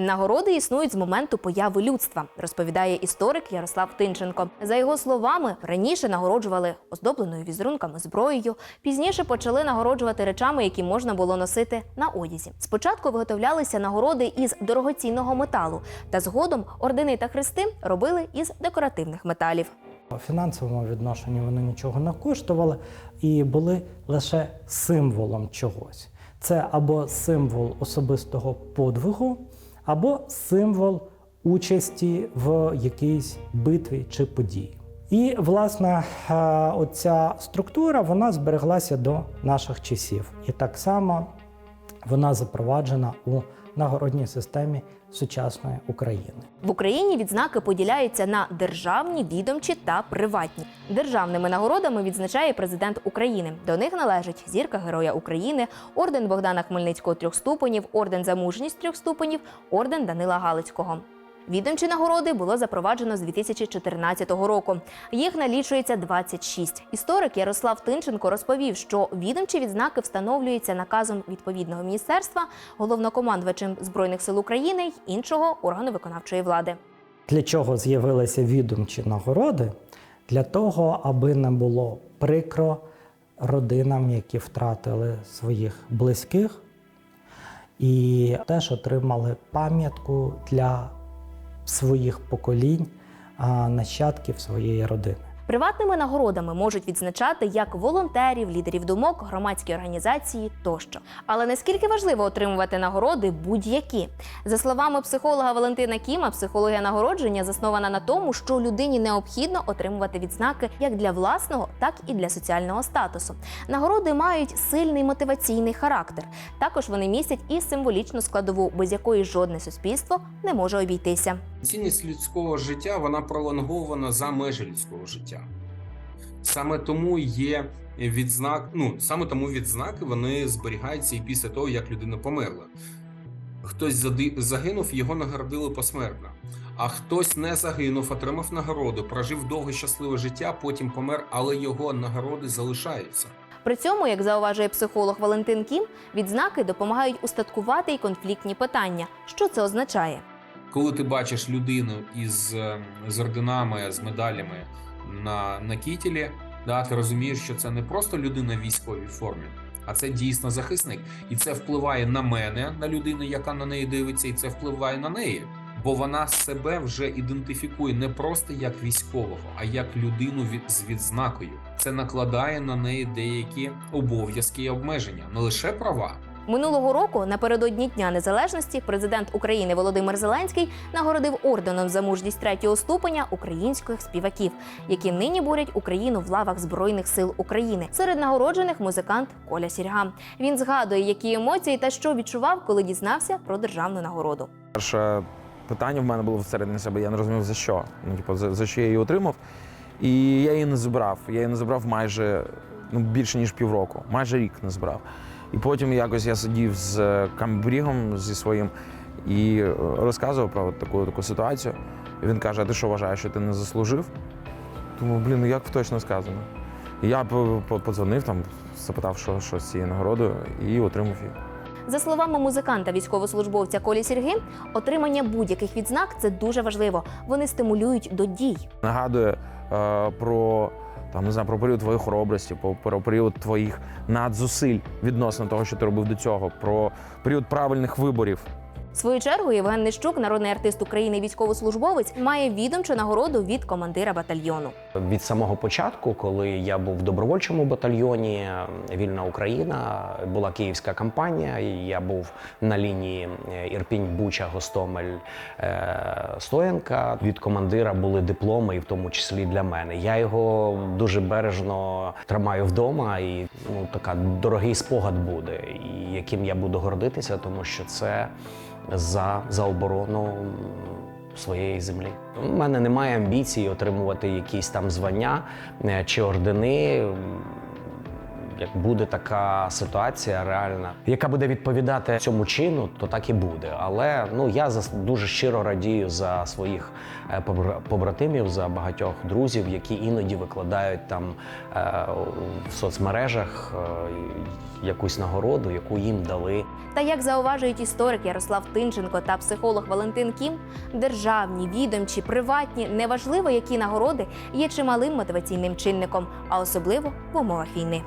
Нагороди існують з моменту появи людства, розповідає історик Ярослав Тинченко. За його словами, раніше нагороджували оздобленою візерунками зброєю, пізніше почали нагороджувати речами, які можна було носити на одязі. Спочатку виготовлялися нагороди із дорогоцінного металу, та згодом ордени та хрести робили із декоративних металів. У фінансовому відношенні вони нічого не коштували і були лише символом чогось. Це або символ особистого подвигу, або символ участі в якійсь битві чи події. І, власне, е, оця структура вона збереглася до наших часів. І так само вона запроваджена у нагородній системі сучасної України. В Україні відзнаки поділяються на державні, відомчі та приватні. Державними нагородами відзначає президент України. До них належать зірка Героя України, орден Богдана Хмельницького трьох ступенів, орден за мужність трьох ступенів, орден Данила Галицького. Відомчі нагороди було запроваджено з 2014 року. Їх налічується 26. Історик Ярослав Тинченко розповів, що відомчі відзнаки встановлюються наказом відповідного міністерства, головнокомандувачем збройних сил України й іншого органу виконавчої влади. Для чого з'явилися відомчі нагороди? Для того, аби не було прикро родинам, які втратили своїх близьких, і теж отримали пам'ятку для своїх поколінь, нащадків своєї родини. Приватними нагородами можуть відзначати як волонтерів, лідерів думок, громадські організації тощо. Але наскільки важливо отримувати нагороди будь-які? За словами психолога Валентина Кіма, психологія нагородження заснована на тому, що людині необхідно отримувати відзнаки як для власного, так і для соціального статусу. Нагороди мають сильний мотиваційний характер. Також вони містять і символічну складову, без якої жодне суспільство не може обійтися. Цінність людського життя вона пролонгована за межі людського життя. Саме тому є відзнак, ну саме тому відзнаки вони зберігаються і після того, як людина померла. Хтось загинув, його нагородили посмертно. А хтось не загинув, отримав нагороду, прожив довге щасливе життя, потім помер, але його нагороди залишаються. При цьому, як зауважує психолог Валентин Кім, відзнаки допомагають устаткувати й конфліктні питання. Що це означає? Коли ти бачиш людину із е, з орденами, з медалями на, на кітілі, да, ти розумієш, що це не просто людина в військовій формі, а це дійсно захисник. І це впливає на мене, на людину, яка на неї дивиться, і це впливає на неї. Бо вона себе вже ідентифікує не просто як військового, а як людину з відзнакою. Це накладає на неї деякі обов'язки і обмеження, не лише права, Минулого року, напередодні Дня Незалежності, президент України Володимир Зеленський нагородив орденом за мужність третього ступеня українських співаків, які нині борють Україну в лавах Збройних сил України. Серед нагороджених музикант Коля Сірга. Він згадує, які емоції та що відчував, коли дізнався про державну нагороду. Перше питання в мене було всередині себе, я не розумів за що. Ну, типу, за, за що я її отримав. І я її не збирав. Я її не збирав майже ну, більше ніж півроку, майже рік не збирав. І потім якось я сидів з камбрігом зі своїм і е, розказував про таку таку ситуацію. І він каже: а ти що вважаєш, що ти не заслужив? Думаю, блін, ну як точно сказано. І я по- по- подзвонив там, запитав, що, що з цією нагородою, і отримав її. За словами музиканта військовослужбовця Колі Сірги, отримання будь-яких відзнак це дуже важливо. Вони стимулюють до дій. нагадує е, про там не знаю, про період твоєї хоробрості, про період твоїх надзусиль відносно того, що ти робив до цього, про період правильних виборів. Свою чергу Євген Нищук, народний артист України, військовослужбовець, має відомчу нагороду від командира батальйону. Від самого початку, коли я був в добровольчому батальйоні Вільна Україна, була київська кампанія. Я був на лінії е, Ірпінь, Буча, Гостомель, е, Стоянка. Від командира були дипломи, і в тому числі для мене. Я його дуже бережно тримаю вдома, і ну така дорогий спогад буде, яким я буду гордитися, тому що це за, за оборону своєї землі. У мене немає амбіції отримувати якісь там звання е, чи ордени. Як буде така ситуація реальна, яка буде відповідати цьому чину, то так і буде. Але ну я за дуже щиро радію за своїх е, побратимів, за багатьох друзів, які іноді викладають там е, в соцмережах е, якусь нагороду, яку їм дали. Та як зауважують історик Ярослав Тинченко та психолог Валентин Кім, державні, відомчі, приватні, неважливо, які нагороди є чималим мотиваційним чинником, а особливо в умовах війни.